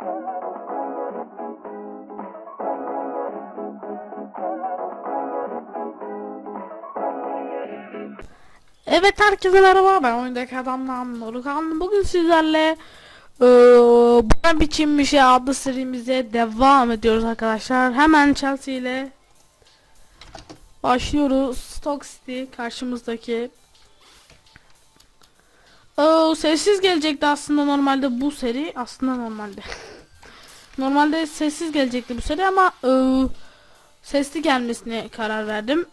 Evet herkese merhaba ben oyundaki adamdan Nurkan. Bugün sizlerle eee Buna biçim bir şey adlı serimize devam ediyoruz arkadaşlar. Hemen Chelsea ile başlıyoruz. Stock City karşımızdaki Oo, sessiz gelecekti aslında normalde bu seri aslında normalde normalde sessiz gelecekti bu seri ama eee, sesli gelmesine karar verdim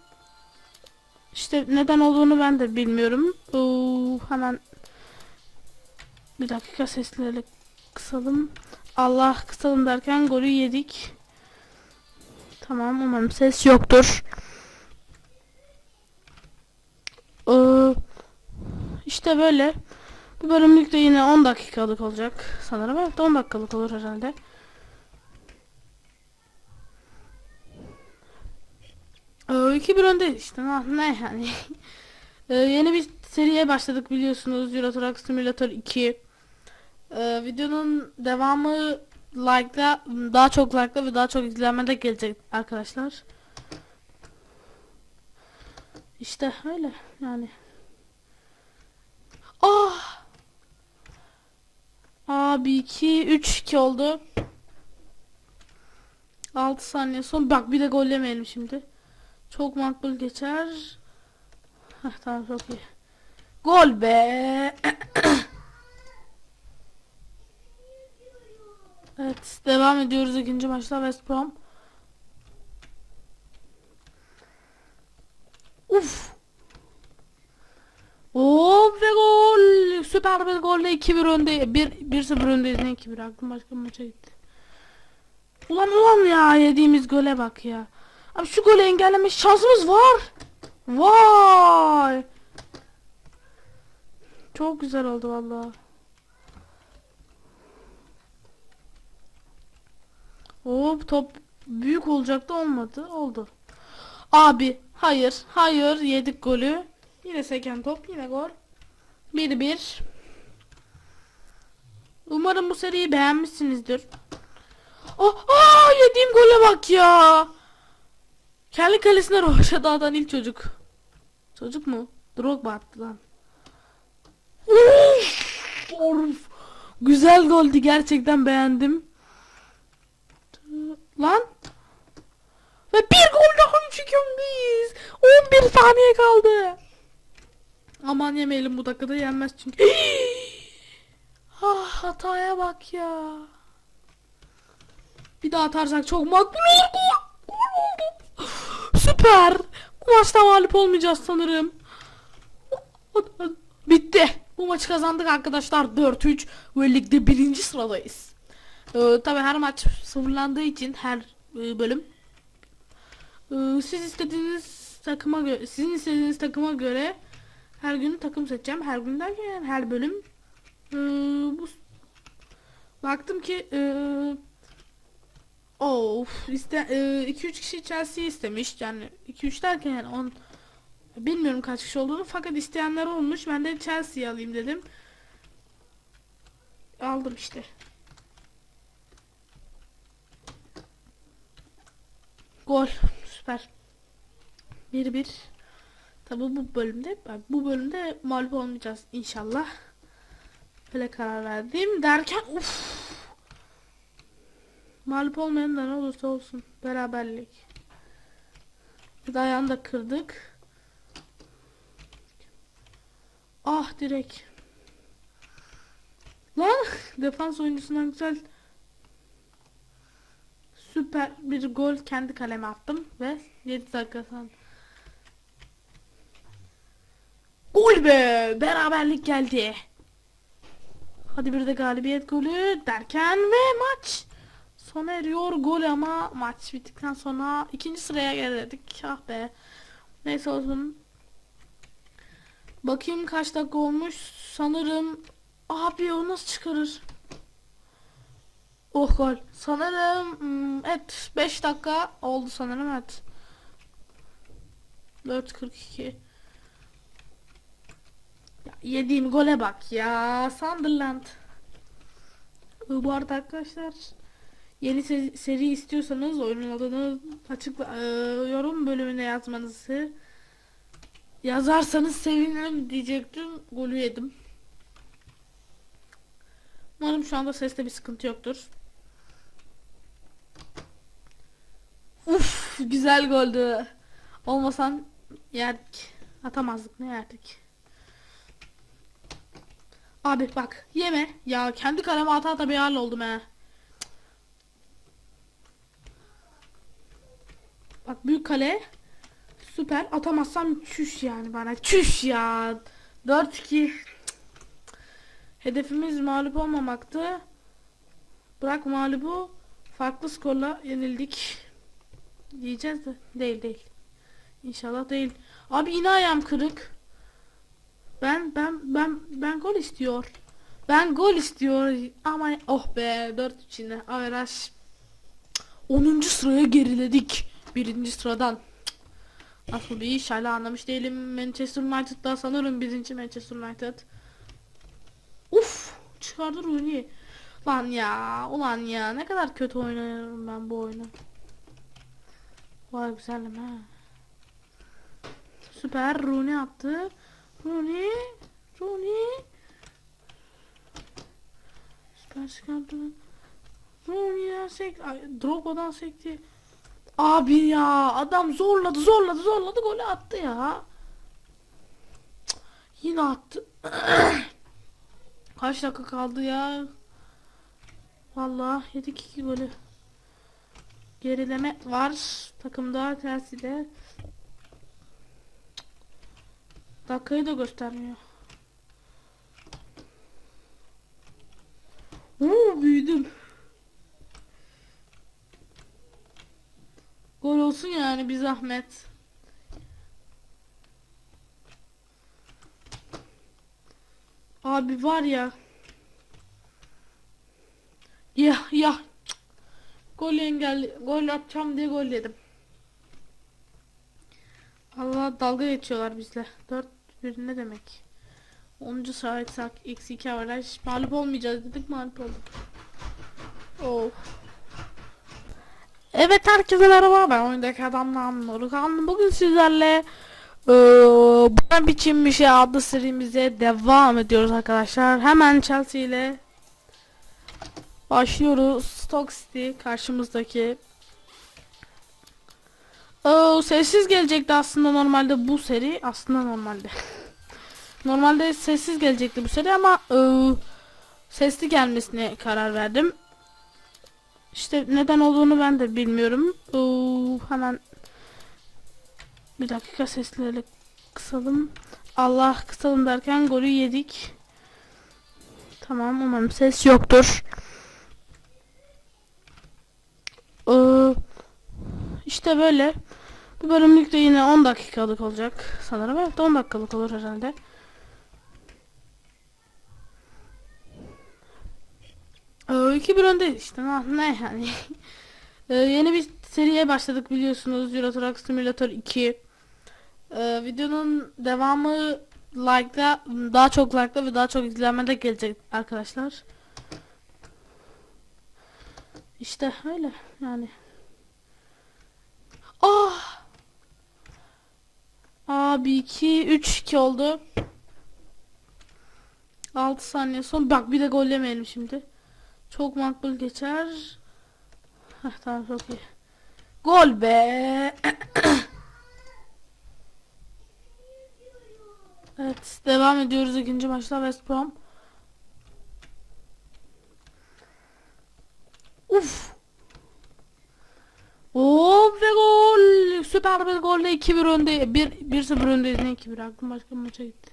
işte neden olduğunu ben de bilmiyorum. Oo, hemen bir dakika sesleri kısalım. Allah kısalım derken golü yedik. Tamam umarım ses yoktur. Ee, işte böyle. Bu bölümlük de yine 10 dakikalık olacak sanırım. Evet 10 dakikalık olur herhalde. Ee, iki bir önde işte ne, ne yani. Ee, yeni bir seriye başladık biliyorsunuz Euro Truck Simulator 2. Ee, videonun devamı like'la daha çok like'la ve daha çok izlenmede gelecek arkadaşlar. İşte öyle yani. Ah! Abi 2 3 2 oldu. 6 saniye son bak bir de gol yemeyelim şimdi. Çok makbul geçer. Heh, tamam çok iyi. Gol be. evet devam ediyoruz ikinci maçta West Brom. Uf. Oo ve gol. Süper bir golle 2-1 önde. 1 1-0 öndeyiz. Ne 2-1 aklım başka bir maça gitti. Ulan ulan ya yediğimiz gole bak ya. Abi şu golü engelleme şansımız var. Vay. Çok güzel oldu vallahi. Hop top büyük olacaktı olmadı. Oldu. Abi hayır hayır yedik golü. Yine seken top yine gol. 1-1. Umarım bu seriyi beğenmişsinizdir. Oh, aa, yediğim gole bak ya. Kendi kalesine roşa atan ilk çocuk. Çocuk mu? Drogba attı lan. Uf, of. Güzel goldü gerçekten beğendim. Lan. Ve bir gol daha biz. 11 saniye kaldı. Aman yemeyelim bu dakikada yenmez çünkü. ah hataya bak ya. Bir daha atarsak çok makbul oldu. Süper. Bu maçta mağlup olmayacağız sanırım. Bitti. Bu maçı kazandık arkadaşlar 4-3 ve ligde birinci sıradayız. Ee, Tabi her maç sıfırlandığı için her e, bölüm. Ee, siz istediğiniz takıma göre, sizin istediğiniz takıma göre her gün takım seçeceğim. Her gün derken her bölüm. Ee, bu baktım ki e, Of iste 2-3 kişi Chelsea istemiş. Yani 2-3 derken yani on bilmiyorum kaç kişi olduğunu. Fakat isteyenler olmuş. Ben de Chelsea'yi alayım dedim. Aldım işte. Gol. Süper. 1-1 tabi bu bölümde bu bölümde mağlup olmayacağız inşallah böyle karar verdim derken uff Mağlup olmayan da ne olursa olsun. Beraberlik. Bir de ayağını da kırdık. Ah direkt. Lan defans oyuncusundan güzel süper bir gol kendi kaleme attım ve 7 dakika sonra Gol be! Beraberlik geldi. Hadi bir de galibiyet golü derken ve maç sona eriyor gol ama maç bittikten sonra ikinci sıraya geldik. Ah be. Neyse olsun. Bakayım kaç dakika olmuş. Sanırım abi o nasıl çıkarır? Oh gol. Sanırım hmm, evet 5 dakika oldu sanırım evet. 4.42 Yediğim gole bak ya Sunderland Bu arada arkadaşlar yeni se- seri istiyorsanız oyunun adını açıkla e, yorum bölümüne yazmanızı yazarsanız sevinirim diyecektim. Golü yedim. Umarım şu anda seste bir sıkıntı yoktur. Uf güzel goldü. Olmasan yerdik. Atamazdık ne yerdik. Abi bak yeme. Ya kendi kaleme ata ata bir hal oldum he. Bak büyük kale. Süper. Atamazsam çüş yani bana. Çüş ya. 4-2. Hedefimiz mağlup olmamaktı. Bırak mağlubu. Farklı skorla yenildik. Diyeceğiz de. Değil değil. İnşallah değil. Abi yine ayağım kırık. Ben ben ben ben gol istiyor. Ben gol istiyor. Ama oh be 4 içinde. Averaj. 10. sıraya geriledik. Birinci sıradan. Nasıl bir iş hala anlamış değilim. Manchester United'da sanırım birinci Manchester United. Uf çıkardı Rooney. Lan ya ulan ya ne kadar kötü oynuyorum ben bu oyunu. Vay güzelim ha. Süper Rooney attı. Rooney. Rooney. Süper çıkardı. Rooney'den sekti. Drogba'dan sekti. Abi ya adam zorladı zorladı zorladı golü attı ya. Cık, Yine attı. Kaç dakika kaldı ya? Vallahi yedik iki golü. Gerileme var takımda tersi de. Dakikayı da göstermiyor. Oo büyüdüm. Gol olsun yani bir zahmet. Abi var ya. Ya ya. Gol engelli. Gol atacağım diye gol yedim. Allah dalga geçiyorlar bizle. 4 1 ne demek? 10. saysak x 2 averaj mağlup olmayacağız dedik mağlup olduk. Oh. Evet herkese merhaba ben oyundaki adamla Nurkan bugün sizlerle eee Buna biçim bir şey adlı serimize devam ediyoruz arkadaşlar hemen Chelsea ile başlıyoruz Stoke City karşımızdaki Oo, sessiz gelecekti aslında normalde bu seri aslında normalde normalde sessiz gelecekti bu seri ama eee, sesli gelmesine karar verdim işte neden olduğunu ben de bilmiyorum. Oo, hemen bir dakika sesleri kısalım. Allah kısalım derken golü yedik. Tamam umarım ses yoktur. Ee, işte böyle. Bu bölümlük de yine 10 dakikalık olacak sanırım. Evet 10 dakikalık olur herhalde. Ee, iki bir öndeyiz işte ne, yani. Ee, yeni bir seriye başladık biliyorsunuz Euro Truck Simulator 2. Ee, videonun devamı like'da daha çok like'da ve daha çok izlenmede gelecek arkadaşlar. İşte öyle yani. Ah! Abi 2 3 2 oldu. 6 saniye son. Bak bir de gol yemeyelim şimdi. Çok makbul geçer. Heh, tamam çok iyi. Gol be. evet devam ediyoruz ikinci maçta West Brom. Uf. Oo ve gol. Süper bir golle 2-1 önde. 1 1-0 öndeyiz. Ne 2-1 aklım başka bir maça gitti.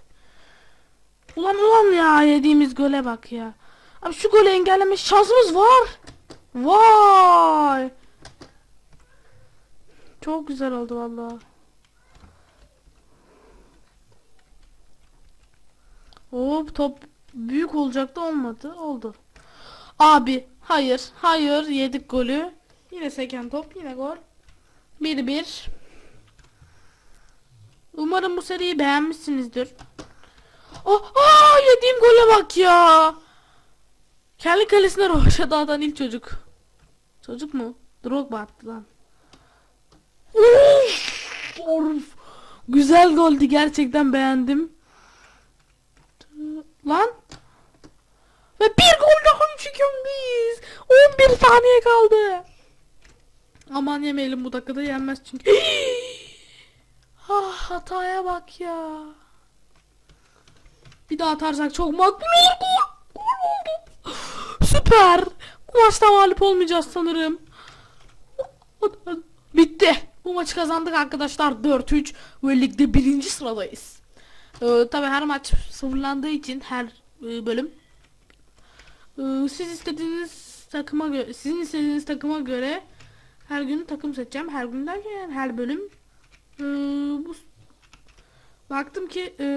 Ulan ulan ya yediğimiz gole bak ya. Abi şu golü engelleme şansımız var. Vay. Çok güzel oldu vallahi. Hop top büyük olacaktı olmadı. Oldu. Abi hayır hayır yedik golü. Yine seken top yine gol. 1-1. Umarım bu seriyi beğenmişsinizdir. Oh, aa, yediğim gole bak ya. Kendi kalesine roşa atan ilk çocuk. Çocuk mu? Drogba attı lan. Uf! Of! Güzel goldü gerçekten beğendim. Lan. Ve bir gol daha çekiyoruz biz. 11 saniye kaldı. Aman yemeyelim bu dakikada yenmez çünkü. ah hataya bak ya. Bir daha atarsak çok makbul olur. Süper. Bu maçta mağlup olmayacağız sanırım. Bitti. Bu maçı kazandık arkadaşlar 4-3 ve ligde birinci sıradayız. Ee, Tabi her maç sıfırlandığı için her e, bölüm. Ee, siz istediğiniz takıma göre, sizin istediğiniz takıma göre her gün takım seçeceğim. Her gün derken yani her bölüm. Ee, bu baktım ki e,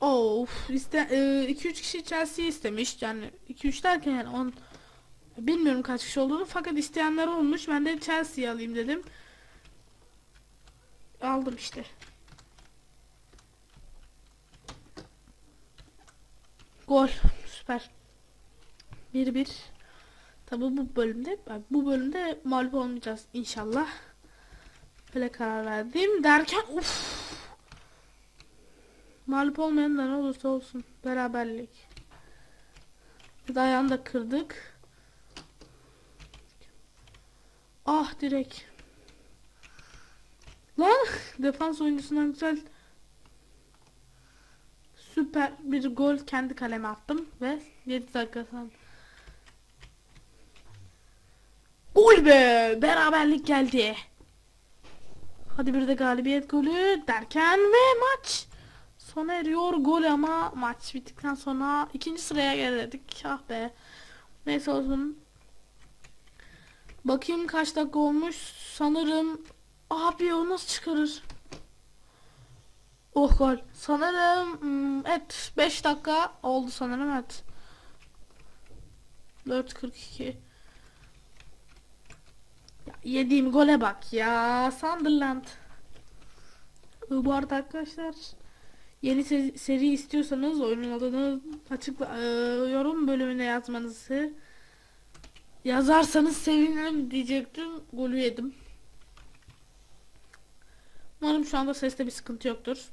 of iste 2-3 kişi Chelsea istemiş. Yani 2-3 derken yani 10 bilmiyorum kaç kişi olduğunu fakat isteyenler olmuş. Ben de Chelsea'yi alayım dedim. Aldım işte. Gol. Süper. 1-1. Tabi bu bölümde bu bölümde mağlup olmayacağız inşallah. Böyle karar verdim. Derken uf. Mağlup olmayan da ne olursa olsun. Beraberlik. De ayağını da kırdık. Ah direkt. Lan defans oyuncusundan güzel süper bir gol kendi kaleme attım ve 7 dakika sonra Gol be! Beraberlik geldi. Hadi bir de galibiyet golü derken ve maç sona eriyor gol ama maç bittikten sonra ikinci sıraya geledik. Ah be. Neyse olsun. Bakayım kaç dakika olmuş. Sanırım abi o nasıl çıkarır? Oh gol. Sanırım hmm, evet 5 dakika oldu sanırım evet. 4.42 ya Yediğim gole bak ya Sunderland. Bu arada arkadaşlar yeni seri, seri istiyorsanız oyunun adını açık e, yorum bölümüne yazmanızı yazarsanız sevinirim diyecektim. Golü yedim. Umarım şu anda seste bir sıkıntı yoktur.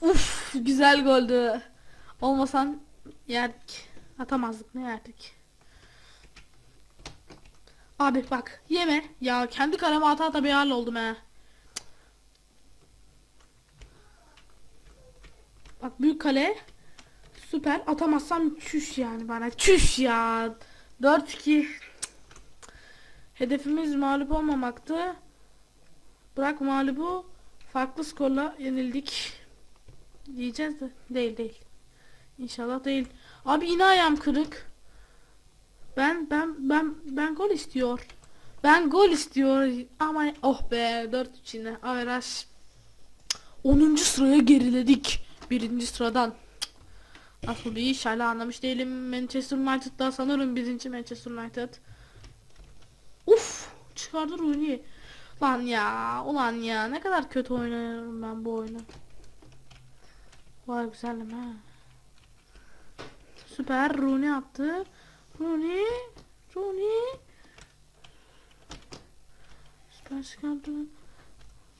Uf güzel goldü. Olmasan yerdik. Atamazdık ne yerdik. Abi bak yeme. Ya kendi kaleme ata ata bir hal oldum he. Bak büyük kale. Süper. Atamazsam çüş yani bana. Çüş ya. 4-2. Hedefimiz mağlup olmamaktı. Bırak mağlubu. Farklı skorla yenildik. Diyeceğiz de. Değil değil. İnşallah değil. Abi yine ayağım kırık. Ben ben ben ben gol istiyor. Ben gol istiyor. Ama oh be 4 içine. Averaj. 10. sıraya geriledik. Birinci sıradan. Nasıl bir iş hala anlamış değilim. Manchester United'da sanırım birinci Manchester United. Uf çıkardı Rooney. Lan ya ulan ya ne kadar kötü oynuyorum ben bu oyunu. Vay güzelim ha. Süper Rooney attı. Rooney. Rooney. Süper çıkardı.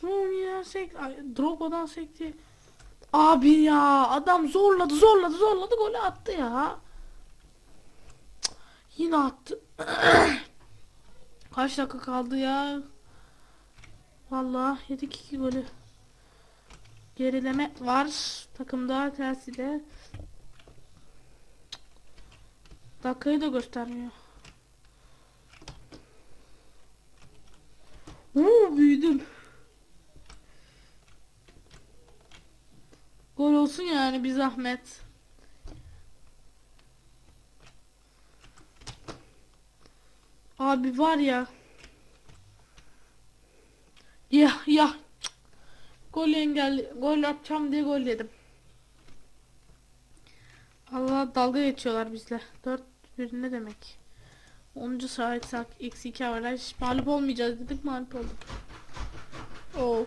Rooney'den sekti. Ay, Drogba'dan sekti. Abi ya adam zorladı zorladı zorladı golü attı ya. Cık, Yine attı. Kaç dakika kaldı ya? Vallahi yedik iki golü. Gerileme var takımda terside. Dakikayı da göstermiyor. Oo büyüdüm. Gol olsun yani bir zahmet. Abi var ya. Ya ya. Gol engelli. Gol atacağım diye gol yedim. Allah dalga geçiyorlar bizle. 4 1 ne demek? 10. sıraysak x2 averaj mağlup olmayacağız dedik mağlup olduk. Oh.